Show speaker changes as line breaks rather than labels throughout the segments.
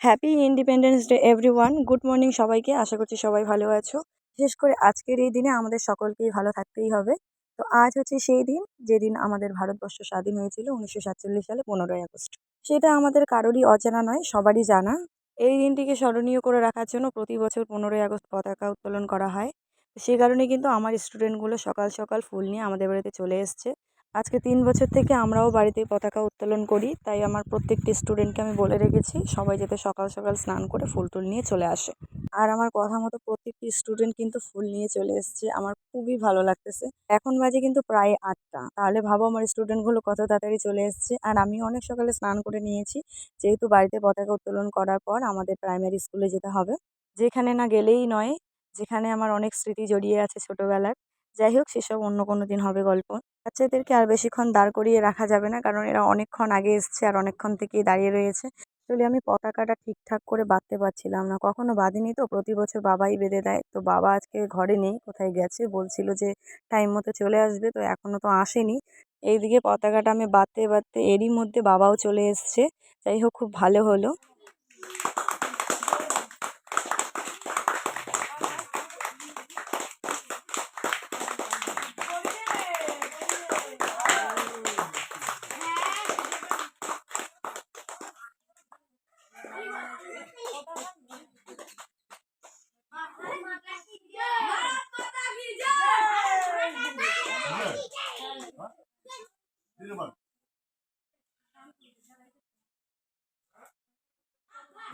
Happy independence day everyone good morning সবাইকে। আশা করছি সবাই ভালো আছো। বিশেষ করে আজকের এই দিনে আমাদের সকলকেই ভালো থাকতেই হবে। তো আজ হচ্ছে সেই দিন যেদিন আমাদের ভারতবর্ষ স্বাধীন হয়েছিল, উনিশশো সাতচল্লিশ সালে পনেরোই আগস্ট। সেটা আমাদের কারোরই অজানা নয়, সবারই জানা। এই দিনটিকে স্মরণীয় করে রাখার জন্য প্রতি বছর পনেরোই আগস্ট পতাকা উত্তোলন করা হয়। সেই কারণে কিন্তু আমার স্টুডেন্টগুলো সকাল সকাল ফুল নিয়ে আমাদের বাড়িতে চলে এসছে। আজকে তিন বছর থেকে আমরাও বাড়িতে পতাকা উত্তোলন করি, তাই আমার প্রত্যেকটি স্টুডেন্টকে আমি বলে রেখেছি, সবাই যাতে সকাল সকাল স্নান করে ফুল টুল নিয়ে চলে আসে। আর আমার কথা মতো প্রত্যেকটি স্টুডেন্ট কিন্তু ফুল নিয়ে চলে এসছে, আমার খুবই ভালো লাগতেছে। এখন বাজে কিন্তু প্রায় আটটা, তাহলে ভাবো আমার স্টুডেন্টগুলো কত তাড়াতাড়ি চলে এসছে। আর আমি অনেক সকালে স্নান করে নিয়েছি, যেহেতু বাড়িতে পতাকা উত্তোলন করার পর আমাদের প্রাইমারি স্কুলে যেতে হবে। যেখানে না গেলেই নয়, যেখানে আমার অনেক স্মৃতি জড়িয়ে আছে ছোটোবেলার। যাই হোক, সেসব অন্য কোনো দিন হবে গল্প। বাচ্চাদেরকে আর বেশিক্ষণ দাঁড় করিয়ে রাখা যাবে না, কারণ এরা অনেকক্ষণ আগে এসছে আর অনেকক্ষণ থেকেই দাঁড়িয়ে রয়েছে। আসলে আমি পতাকাটা ঠিকঠাক করে বাঁধতে পারছিলাম না, কখনো বাঁধিনি তো। প্রতি বছর বাবাই বেঁধে দেয়। তো বাবা আজকে ঘরে নেই, কোথায় গেছে? বলছিল যে টাইম মতো চলে আসবে, তো এখনও তো আসেনি। এইদিকে পতাকাটা আমি বাঁধতে বাঁধতে এরই মধ্যে বাবাও চলে এসছে। যাই হোক, খুব ভালো হলো।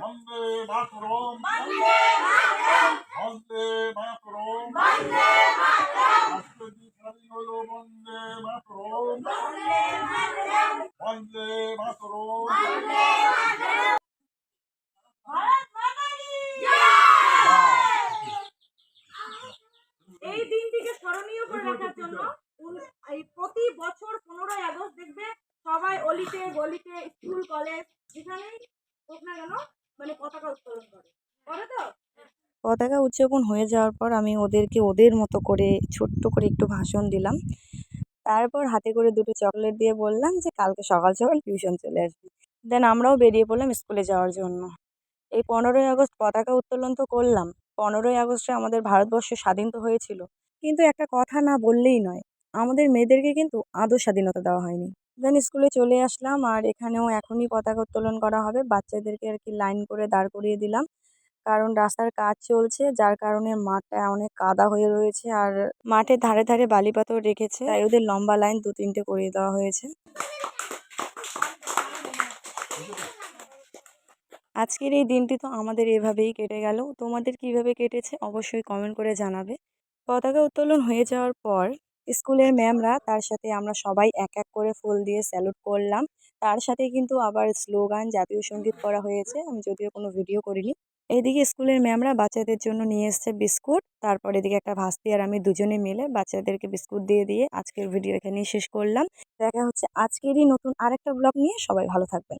বন্দে মাতরম
বন্দে মাতরম
বন্দে মাতরম
বন্দে মাতরম
রাষ্ট্রগীত স্বাধীন হলো বন্দে মাতরম
বন্দে মাতরম
বন্দে মাতরম
বন্দে মাতরম ভারত মাতা কি এই দিনটিকে স্মরণীয় করে রাখার জন্য এই প্রতি বছর পনেরোই আগস্ট দেখবে সবাই অলিতে, গলিতে, স্কুল, কলেজ মানে পতাকা পতাকা উদযাপন হয়ে যাওয়ার পর আমি ওদেরকে ওদের মতো করে, ছোট্ট করে একটু ভাষণ দিলাম। তারপর হাতে করে দুটো চকলেট দিয়ে বললাম যে, কালকে সকাল সকাল টিউশন চলে আসবি। দেন আমরাও বেরিয়ে পড়লাম স্কুলে যাওয়ার জন্য। এই পনেরোই আগস্ট পতাকা উত্তোলন তো করলাম। পনেরোই আগস্টে আমাদের ভারতবর্ষ স্বাধীন তো হয়েছিল। কিন্তু একটা কথা না বললেই নয়, আমাদের মেয়েদেরকে কিন্তু আদৌ স্বাধীনতা দেওয়া হয়নি। দেন স্কুলে চলে আসলাম আর এখানেও এখনই পতাকা উত্তোলন করা হবে। বাচ্চাদেরকে আর কি লাইন করে দাঁড় করিয়ে দিলাম।
কারণ রাস্তার কাজ চলছে, যার কারণে মাঠটা অনেক কাদা হয়ে রয়েছে আর মাঠের ধারে ধারে বালি পাথর রেখেছে, তাই ওদের লম্বা লাইন দু তিনটে করিয়ে দেওয়া হয়েছে। আজকের এই দিনটি তো আমাদের এভাবেই কেটে গেল। তোমাদের কীভাবে কেটেছে অবশ্যই কমেন্ট করে জানাবে। পতাকা উত্তোলন হয়ে যাওয়ার পর স্কুলের ম্যামরা তার সাথে আমরা সবাই এক এক করে ফুল দিয়ে স্যালুট করলাম। তার সাথে কিন্তু আবার স্লোগান, জাতীয় সংগীত করা হয়েছে। আমি যদিও কোনো ভিডিও করিনি। এইদিকে স্কুলের ম্যামরা বাচ্চাদের জন্য নিয়ে এসছে বিস্কুট। তারপর এদিকে একটা ভাস্তি আর আমি দুজনে মিলে বাচ্চাদেরকে বিস্কুট দিয়ে দিয়ে আজকের ভিডিও এখানেই শেষ করলাম। দেখা হচ্ছে আজকেরই নতুন আরেকটা ব্লগ নিয়ে। সবাই ভালো থাকবেন।